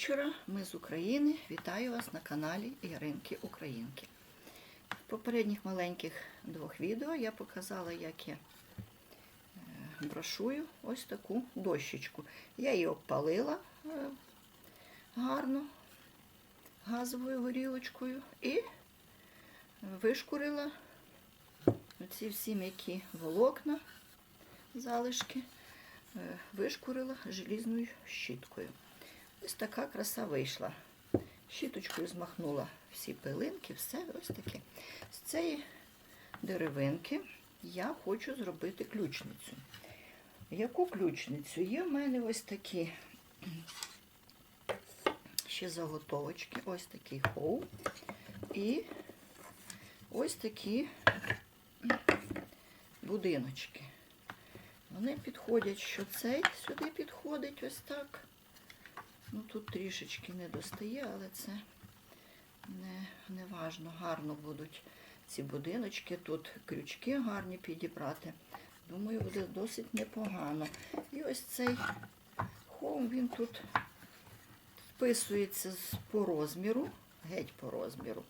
Вечора. Ми з України. Вітаю вас на каналі Яринки Українки. В попередніх маленьких двох відео я показала, як я е, брошую ось таку дощечку. Я її обпалила е, гарно газовою горілочкою і вишкурила ці всі м'які волокна, залишки, е, вишкурила желізною щіткою. Ось така краса вийшла. Щіточкою змахнула всі пилинки, все ось таке. З цієї деревинки я хочу зробити ключницю. Яку ключницю? Є в мене ось такі ще заготовочки, ось такий хоу. І ось такі будиночки. Вони підходять, що цей сюди підходить ось так. Ну тут трішечки не достає, але це не, не важно. Гарно будуть ці будиночки. Тут крючки гарні підібрати. Думаю, буде досить непогано. І ось цей хоум, він тут вписується по розміру, геть по розміру.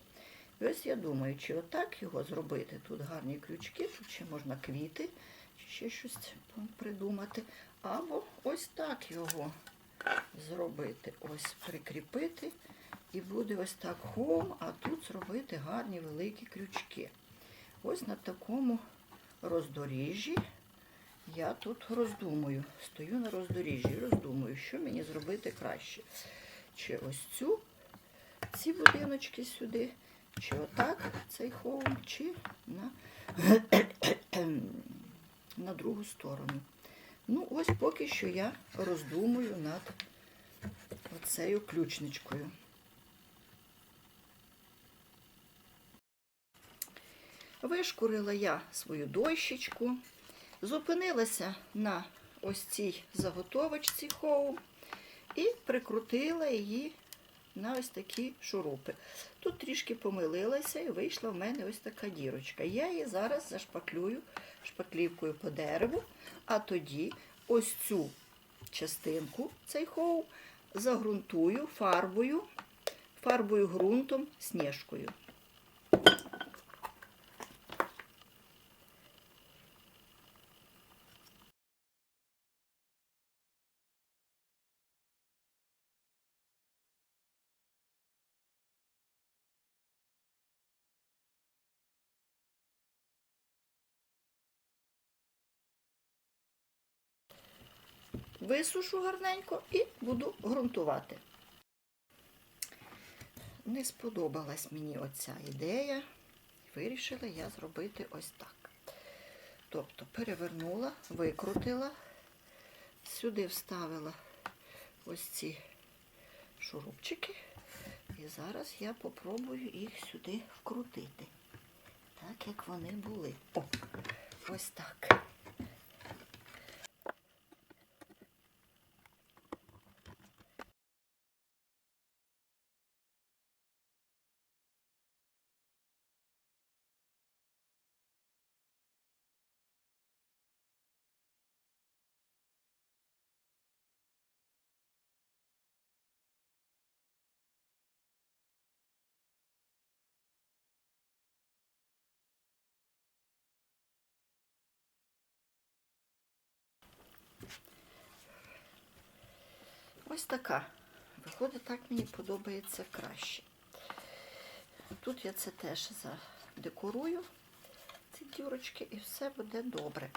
І ось я думаю, чи отак його зробити. Тут гарні крючки, тут ще можна квіти, чи ще щось придумати. Або ось так його зробити. Ось прикріпити. І буде ось так хом, а тут зробити гарні великі крючки. Ось на такому роздоріжжі я тут роздумую. Стою на роздоріжжі і роздумую, що мені зробити краще. Чи ось цю, ці будиночки сюди, чи отак цей хоум, чи на, на другу сторону. Ну, ось поки що я роздумую над оцею ключничкою. Вишкурила я свою дощечку, зупинилася на ось цій заготовочці хоу і прикрутила її на ось такі шурупи. Тут трішки помилилася і вийшла в мене ось така дірочка. Я її зараз зашпаклюю шпаклівкою по дереву, а тоді ось цю частинку, цей хоу, загрунтую фарбою, фарбою ґрунтом, сніжкою. Висушу гарненько і буду ґрунтувати. Не сподобалась мені оця ідея, вирішила я зробити ось так. Тобто перевернула, викрутила, сюди вставила ось ці шурупчики, і зараз я попробую їх сюди вкрутити, так як вони були. О, ось так. Ось така. Виходить, так мені подобається краще. Тут я це теж задекорую, ці дірочки, і все буде добре.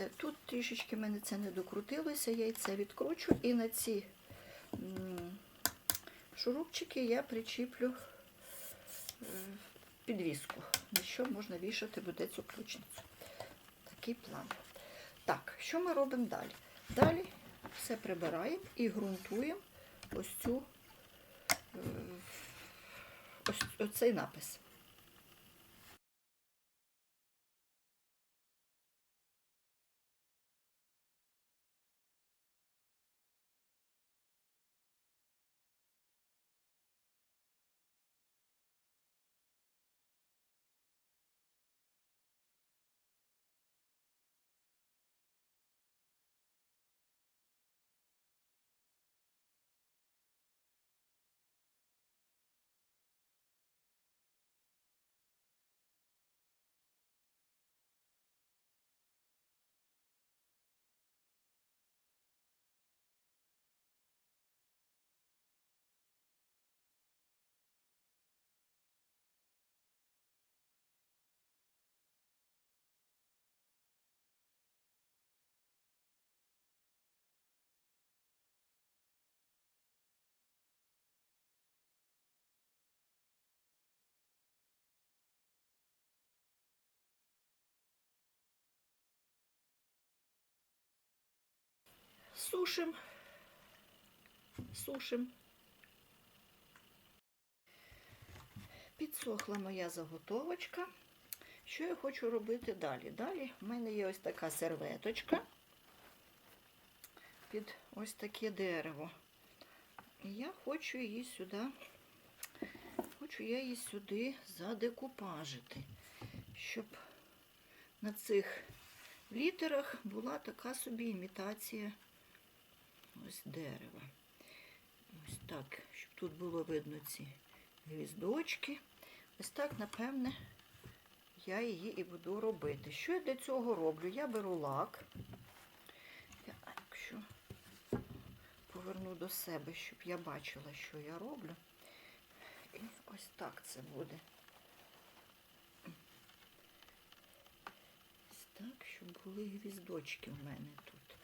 Е, Тут трішечки в мене це не докрутилося, я і це відкручу, і на ці шурупчики я причіплю е, підвіску, на що можна вішати буде цю ключницю. Такий план. Так, що ми робимо далі? Далі все прибираємо і ґрунтуємо ось цю е, ось, цей напис. Сушим. Сушим. Підсохла моя заготовочка. Що я хочу робити далі? Далі в мене є ось така серветочка під ось таке дерево. І я хочу її сюди, хочу я її сюди задекупажити, щоб на цих літерах була така собі імітація ось дерева. Ось так, щоб тут було видно ці гвіздочки. Ось так, напевне, я її і буду робити. Що я для цього роблю? Я беру лак. Я, якщо поверну до себе, щоб я бачила, що я роблю. І ось так це буде. Ось так, щоб були гвіздочки в мене тут.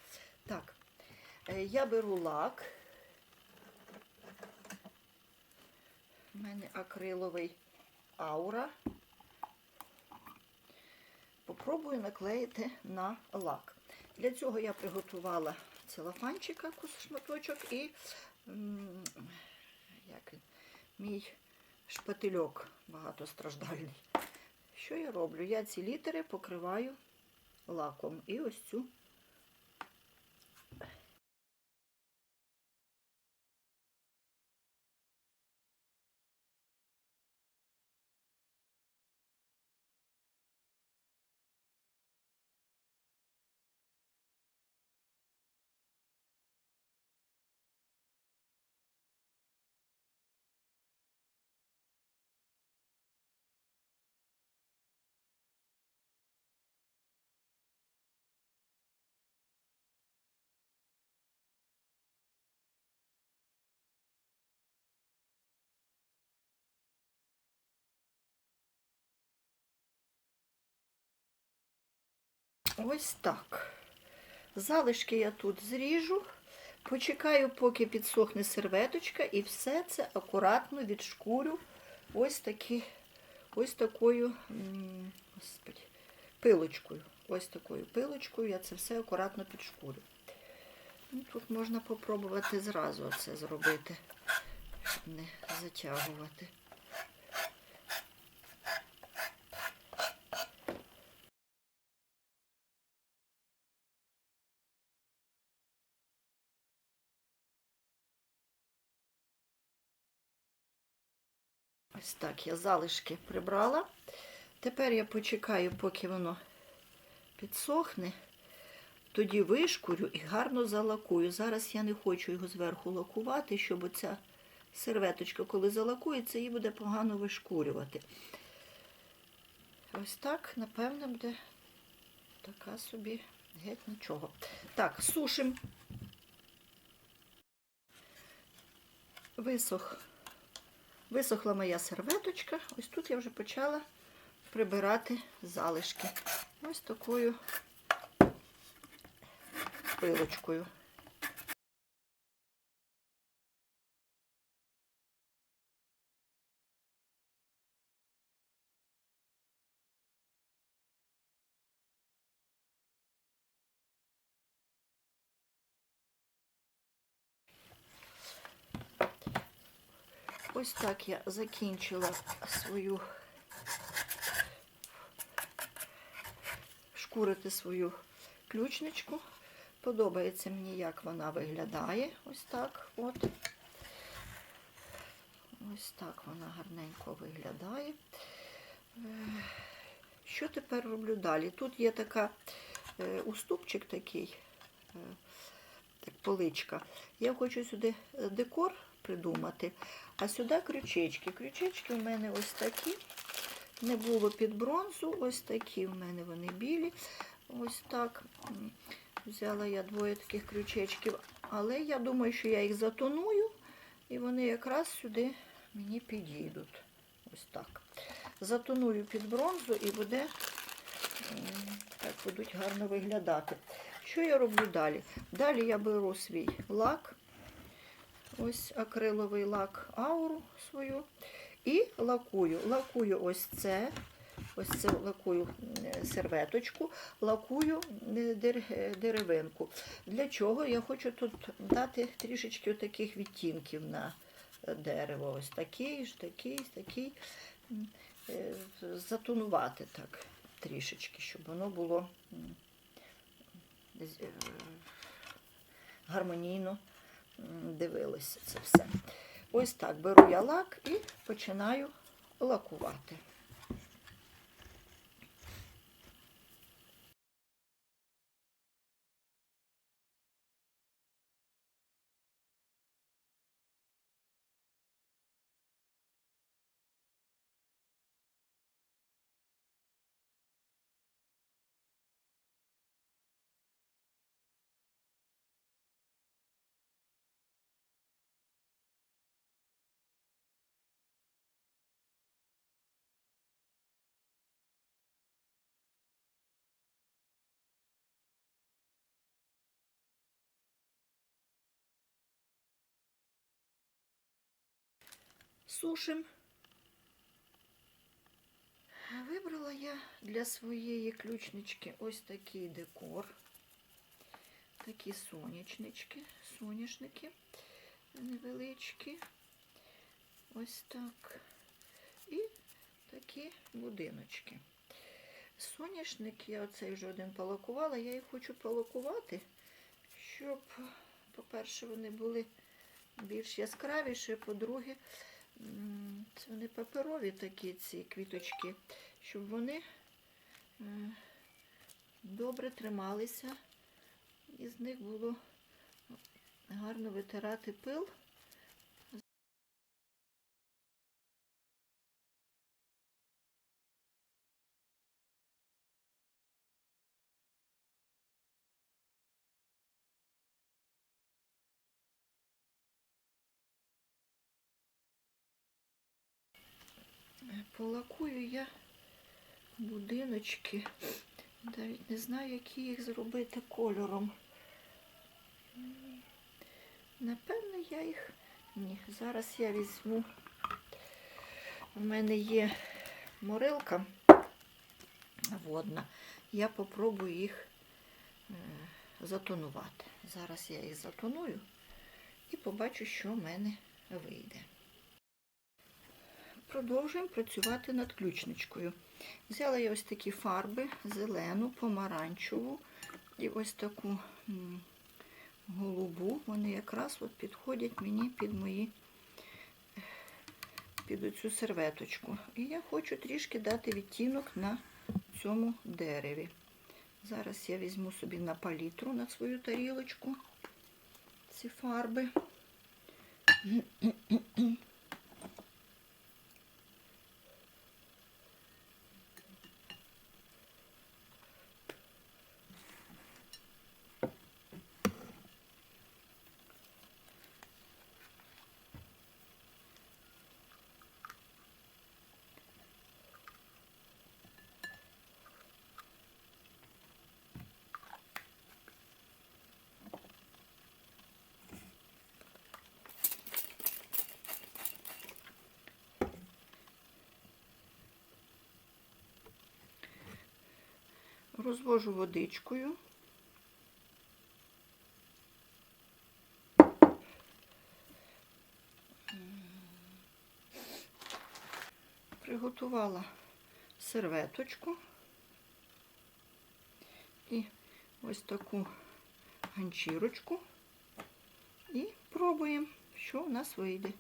Так, я беру лак. У мене акриловий аура. Попробую наклеїти на лак. Для цього я приготувала целофанчика, шматочок і як, мій шпательок багатостраждальний. Що я роблю? Я ці літери покриваю лаком і ось цю Ось так. Залишки я тут зріжу, почекаю, поки підсохне серветочка, і все це акуратно відшкурю ось такі, ось такою господи, пилочкою. Ось такою пилочкою я це все акуратно підшкурю. Ну, Тут можна попробувати зразу це зробити, щоб не затягувати. Ось так я залишки прибрала. Тепер я почекаю, поки воно підсохне. Тоді вишкурю і гарно залакую. Зараз я не хочу його зверху лакувати, щоб оця серветочка, коли залакується, її буде погано вишкурювати. Ось так, напевно, буде така собі геть нічого. Так, сушим. Висох. Висохла моя серветочка. Ось тут я вже почала прибирати залишки. Ось такою пилочкою. Ось так я закінчила свою шкурити свою ключничку. Подобається мені, як вона виглядає. Ось так от. Ось так вона гарненько виглядає. Е, Що тепер роблю далі? Тут є така е, уступчик такий, е, так, поличка. Я хочу сюди декор придумати, а сюди крючечки. Крючечки в мене ось такі. Не було під бронзу, ось такі в мене вони білі. Ось так. Взяла я двоє таких крючечків, але я думаю, що я їх затоную, і вони якраз сюди мені підійдуть. Ось так. Затоную під бронзу і буде так будуть гарно виглядати. Що я роблю далі? Далі я беру свій лак, ось акриловий лак ауру свою, і лакую. Лакую ось це ось цю лакую серветочку, лакую е, е, деревинку. Для чого? Я хочу тут дати трішечки таких відтінків на е, дерево. Ось такий ж, такий, такий. Е, Затонувати так трішечки, щоб воно було е, гармонійно м, дивилося це все. Ось так беру я лак і починаю лакувати. Сушим. Вибрала я для своєї ключнички ось такий декор. Такі сонячнички, соняшники невеличкі. Ось так. І такі будиночки. Соняшник я оцей вже один полакувала. Я їх хочу полакувати, щоб, по-перше, вони були більш яскравіші, по-друге, це вони паперові такі ці квіточки, щоб вони добре трималися, і з них було гарно витирати пил. Полакую я будиночки. Навіть не знаю, які їх зробити кольором. Напевно, я їх. Ні, зараз я візьму. У мене є морилка водна. Я попробую їх е, затонувати. Зараз я їх затоную і побачу, що в мене вийде. Продовжуємо працювати над ключничкою. Взяла я ось такі фарби, зелену, помаранчеву і ось таку голубу. Вони якраз от підходять мені під мої під оцю серветочку. І я хочу трішки дати відтінок на цьому дереві. Зараз я візьму собі на палітру на свою тарілочку ці фарби. Розвожу водичкою. Приготувала серветочку і ось таку ганчірочку. І пробуємо, що в нас вийде.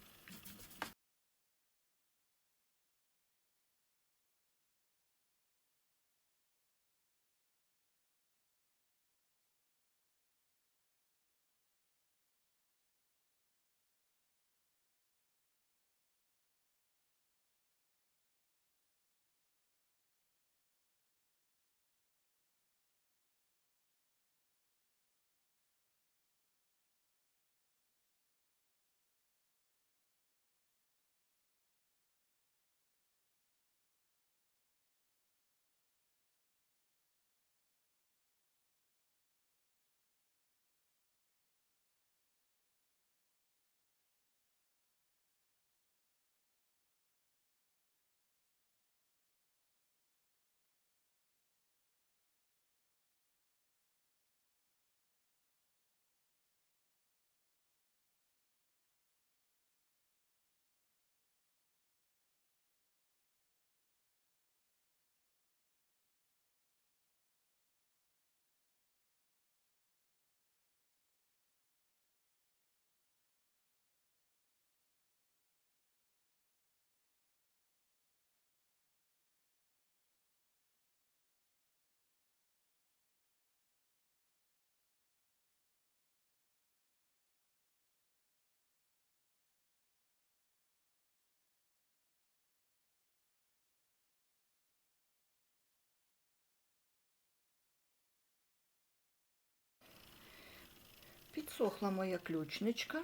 Підсохла моя ключничка.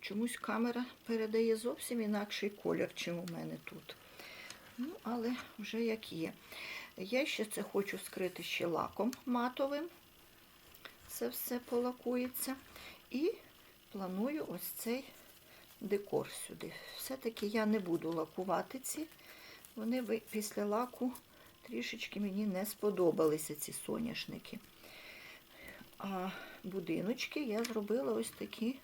Чомусь камера передає зовсім інакший колір, чим у мене тут. Ну, але вже як є. Я ще це хочу скрити ще лаком матовим. Це все полакується. І планую ось цей декор сюди. Все-таки я не буду лакувати ці. Вони після лаку трішечки мені не сподобалися, ці соняшники. А будиночки я зробила ось такі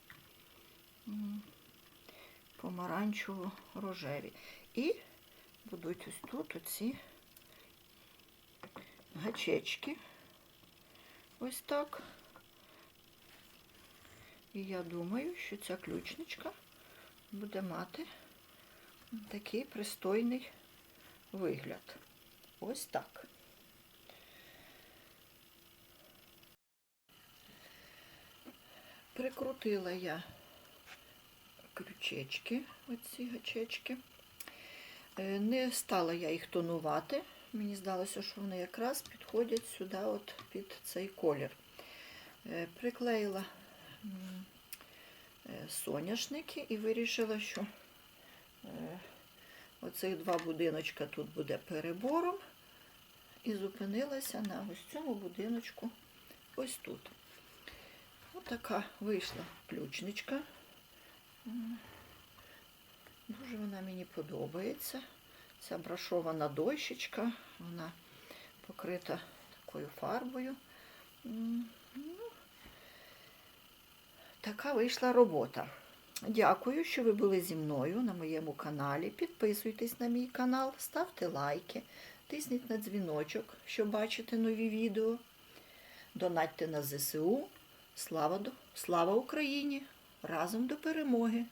помаранчево-рожеві. І будуть ось тут оці гачечки. Ось так. І я думаю, що ця ключничка буде мати такий пристойний вигляд. Ось так. Прикрутила я крючечки, оці гачечки. Е, Не стала я їх тонувати. Мені здалося, що вони якраз підходять сюди, от під цей колір. Е, Приклеїла е, соняшники і вирішила, що оцих два будиночка тут буде перебором. І зупинилася на ось цьому будиночку ось тут. Отака вийшла ключничка. Дуже вона мені подобається. Ця брашована дощечка, вона покрита такою фарбою. Ну, така вийшла робота. Дякую, що ви були зі мною на моєму каналі. Підписуйтесь на мій канал, ставте лайки, тисніть на дзвіночок, щоб бачити нові відео. Донатьте на ЗСУ. Слава, слава Україні! Разом до перемоги!